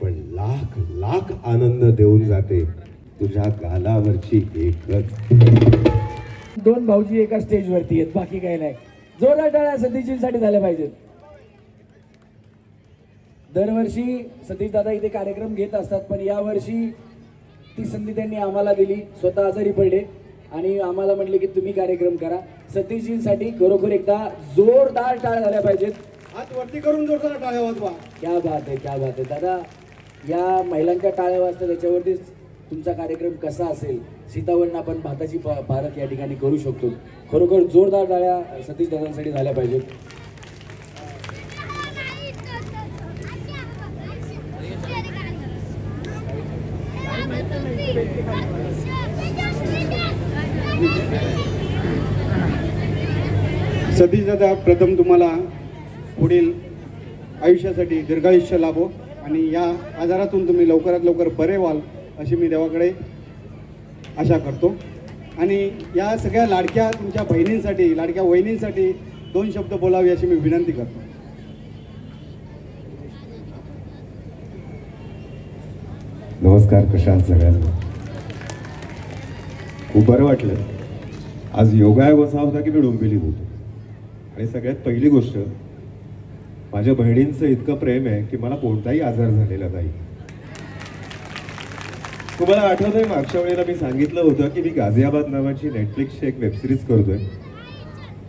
पण लाख लाख आनंद देऊन जाते तुझ्या गालावरची एकच. दोन भाऊजी एका स्टेजवरती आहेत बाकी काही नाही. जोरदार टाळ्या सतीशजींसाठी झाल्या पाहिजेत. दरवर्षी सतीश दादा इथे कार्यक्रम घेत असतात पण यावर्षी ती संधी त्यांनी आम्हाला दिली स्वतः आजारी पडले आणि आम्हाला म्हटले की तुम्ही कार्यक्रम करा. सतीशजींसाठी खरोखर एकदा जोरदार टाळ्या झाल्या पाहिजेत. हात वरती करून जोरदार टाळ्या वाजवा. क्या बात आहे क्या बात आहे. दादा या महिलांच्या टाळ्या वाजतात त्याच्यावरतीच तुमचा कार्यक्रम कसा असेल? सीतावरण आपण भाताची प- भारत या ठिकाणी करू शकतो. खरोखर जोरदार टाळ्या सतीश दादांसाठी झाल्या पाहिजेत. सतीश दादा प्रथम तुम्हाला पुढील आयुष्यासाठी दीर्घायुष्य लाभो. आणि या आजारातून तुम्ही लवकरात लवकर बरे व्हाल अशी मी देवाकडे आशा करतो. आणि या सगळ्या लाडक्या तुमच्या बहिणींसाठी लाडक्या वहिनींसाठी दोन शब्द बोलावे अशी मी विनंती करतो. नमस्कार कशा सगळ्यांना? खूप बरं वाटलं. आज योगायोग असा होता की मी डोंबिवलीत होतो. आणि सगळ्यात पहिली गोष्ट माझ्या बहिणींचं इतकं प्रेम आहे की मला कोणताही आजार झालेला नाही. तुम्हाला आठवत आहे मागच्या वेळेला मी सांगितलं होतं की मी गाझियाबाद नावाची नेटफ्लिक्सची एक वेबसिरीज करतोय.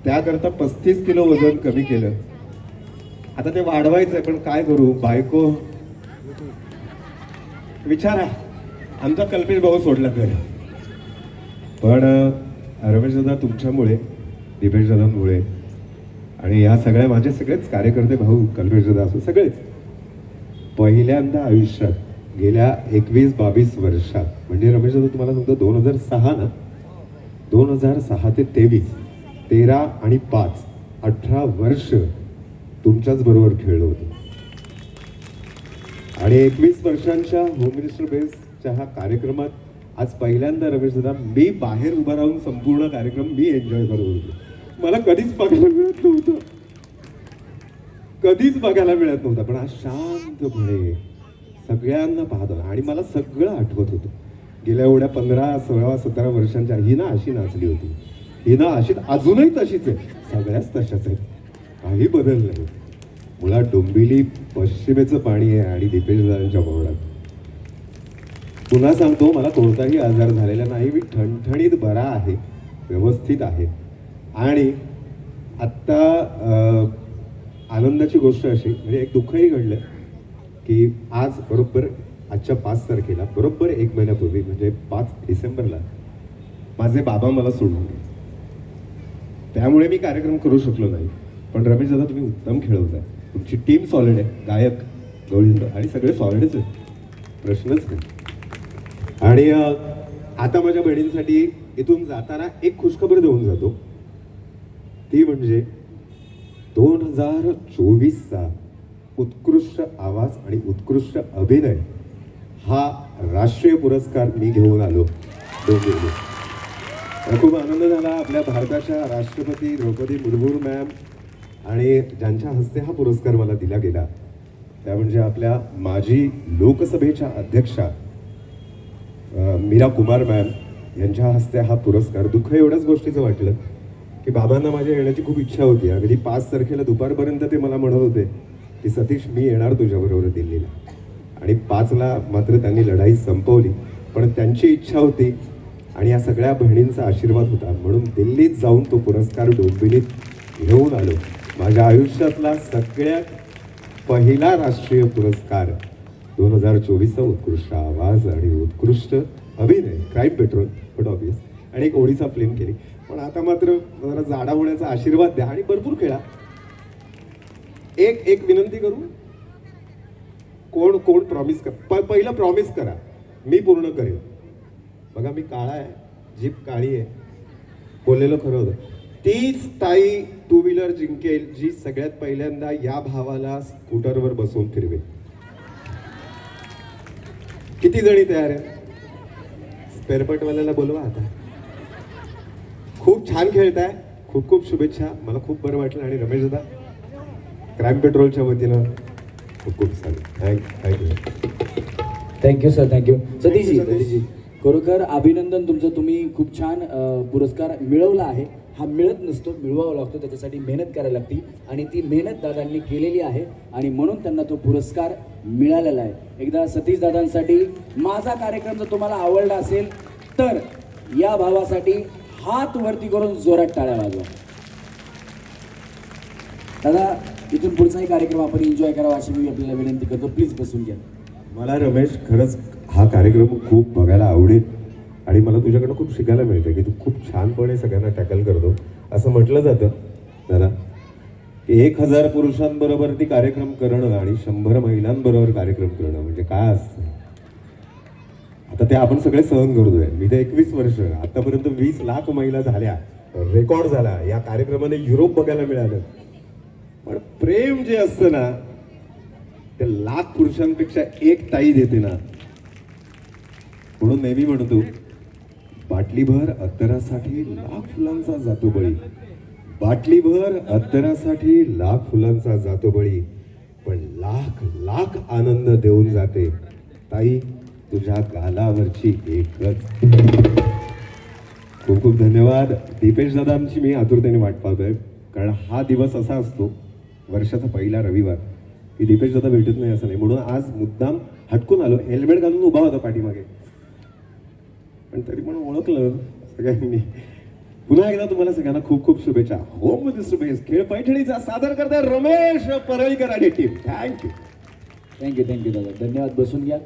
त्याकरता पस्तीस किलो वजन कमी केलं. आता ते वाढवायचं आहे पण काय करू? बायको. विचारा. आमचा कल्पेश भाऊ सोडला तर. पण रमेश दादा तुमच्यामुळे दिपेश दादांमुळे आणि या सगळ्या माझे सगळेच कार्यकर्ते भाऊ कल्पेश असो सगळेच. पहिल्यांदा आयुष्यात गेल्या एकवीस बावीस वर्षात म्हणजे रमेश दादा तुम्हाला सांगतो दोन हजार सहा ना? दोन हजार सहा ते तेवीस तेरा आणि पाच अठरा वर्ष तुमच्याच बरोबर खेळलो होतो. आणि एकवीस वर्षांच्या होम मिनिस्टर बेसच्या हा कार्यक्रमात आज पहिल्यांदा रमेश दादा मी बाहेर उभा राहून संपूर्ण कार्यक्रम मी एन्जॉय करत होतो. मला कधीच बघायला मिळत नव्हतं. कधीच बघायला मिळत नव्हतं. पण आज शांतपणे सगळ्यांना पाहत होता. आणि मला सगळं आठवत होतं. गेल्या एवढ्या पंधरा सोळा सतरा वर्षांच्या ही ना अशी नाचली होती. ही ना अशी अजूनही तशीच आहे. सगळ्याच तशाच आहेत. काही बदल नाही. मुळात डोंबिली पश्चिमेचं पाणी आहे आणि दीपेश दादांच्या पुन्हा सांगतो मला कोणताही आजार झालेला नाही. मी ठणठणीत बरा आहे. व्यवस्थित आहे. आणि आत्ता आनंदाची गोष्ट अशी म्हणजे एक दुःखही घडलं की आज बरोबर आजच्या पाच तारखेला बरोबर एक महिन्यापूर्वी म्हणजे पाच डिसेंबरला माझे बाबा मला सोडून गेले. त्यामुळे मी कार्यक्रम करू शकलो नाही. पण रमेश दादा तुम्ही उत्तम खेळवताय तुमची टीम सॉलिड आहे. गायक गोविंद आणि सगळे सॉलिडच आहेत. प्रश्नच नाही. आणि आता माझ्या बहिणींसाठी इथून जाताना एक खुशखबर देऊन जातो. ती म्हणजे दोन हजार चोवीसचा उत्कृष्ट आवाज आणि उत्कृष्ट अभिनय हा राष्ट्रीय पुरस्कार मी घेऊन आलो. डोंबिवली खूप आनंद झाला आपल्या भारताच्या राष्ट्रपती द्रौपदी मुर्मू मॅम आणि ज्यांच्या हस्ते हा पुरस्कार मला दिला गेला. त्या म्हणजे आपल्या माजी लोकसभेच्या अध्यक्षा मीरा कुमार मॅम. यांच्या हस्ते हा पुरस्कार दुःख एवढ्याच गोष्टीचं वाटलं की बाबांना माझ्या येण्याची खूप इच्छा होती. अगदी पाच तारखेला दुपारपर्यंत ते मला म्हणत होते की सतीश मी येणार तुझ्याबरोबर दिल्लीला. आणि पाचला मात्र त्यांनी लढाई संपवली. पण त्यांची इच्छा होती आणि या सगळ्या बहिणींचा आशीर्वाद होता. म्हणून दिल्लीत जाऊन तो पुरस्कार डोंबिवलीत घेऊन आलो. माझ्या आयुष्यातला सगळ्यात पहिला राष्ट्रीय पुरस्कार दोन हजार चोवीसचा उत्कृष्ट आवाज आणि उत्कृष्ट अभिनय. क्राईम पेट्रोल बट ऑबियस आणि एक ओडीसा फिल्म केली. पण आता मात्र जरा जाडा होण्याचा आशीर्वाद द्या आणि भरपूर खेळा. एक एक विनंती करू? कोण कोण प्रॉमिस कर प- पहिलं प्रॉमिस करा. मी पूर्ण करेन बघा मी काळा आहे. जीप काळी आहे. बोललेलं खरं होतं. तीच ताई टू व्हीलर जिंकेल जी सगळ्यात पहिल्यांदा या भावाला स्कूटरवर बसवून फिरवेल. किती जणी तयार आहे स्पेअरपटवाल्याला बोलवा आता. खूप छान खेळताय. खूप खूप शुभेच्छा. मला खूप बरं वाटलं. आणि रमेश दादा क्राईम पेट्रोलच्या वतीनं खूप खूप चालेल thank thank you thank you sir thank you Satishji Satish. Satishji. खरोखर अभिनंदन तुमचं. तुम्ही खूप छान पुरस्कार मिळवला आहे. हा मिळत नसतो मिळवावा लागतो. त्याच्यासाठी मेहनत करायला लागते. आणि ती मेहनत दादांनी केलेली आहे. आणि म्हणून त्यांना तो पुरस्कार मिळालेला आहे. एकदा सतीश दादांसाठी माझा कार्यक्रम जर तुम्हाला आवडला असेल तर या भावासाठी हात वरती करून जोरात टाळ्या वाजवा. दादा इथून पुढचाही कार्यक्रम आपण एन्जॉय करावा अशी मी आपल्याला विनंती करतो. प्लीज बसून घ्या. मला रमेश खरंच हा कार्यक्रम खूप बघायला आवडेल आणि मला तुझ्याकडनं खूप शिकायला मिळतं की तू खूप छानपणे सगळ्यांना टॅकल करतो. असं म्हटलं जातं. दादा की एक हजार पुरुषांबरोबर ती कार्यक्रम करणं आणि शंभर महिलांबरोबर कार्यक्रम करणं म्हणजे काय असतं? तर ते आपण सगळे सहन करतोय मी तर एकवीस वर्ष आतापर्यंत वीस लाख महिला झाल्या रेकॉर्ड झाला. या कार्यक्रमाने युरोप बघायला मिळालं. पण प्रेम जे असतं ना ते लाख पुरुषांपेक्षा एक ताई देते ना. म्हणून नेहमी म्हणतो बाटलीभर अत्तरासाठी लाख फुलांचा जातो बळी बाटलीभर अत्तरासाठी लाख फुलांचा जातो बळी पण लाख लाख आनंद देऊन जाते. ताई तुझ्या गालावरची एकच. खूप खूप धन्यवाद. दीपेश दादांची मी आतुरतेने वाट पाहतोय. कारण हा दिवस असा असतो वर्षाचा पहिला रविवार की दीपेश दादा भेटत नाही असं नाही. म्हणून आज मुद्दाम हटकून आलो. हेल्मेट घालून उभा होता पाठीमागे. पण तरी पण ओळखलं सगळ्यांनी. पुन्हा एकदा तुम्हाला सगळ्यांना खूप खूप शुभेच्छा. होम मिनिस्टर बेस खेळ पैठणीचा सादर करताय रमेश परळीकर आणि टीम थँक्यू थँक्यू थँक्यू दादा. धन्यवाद. बसून घ्या.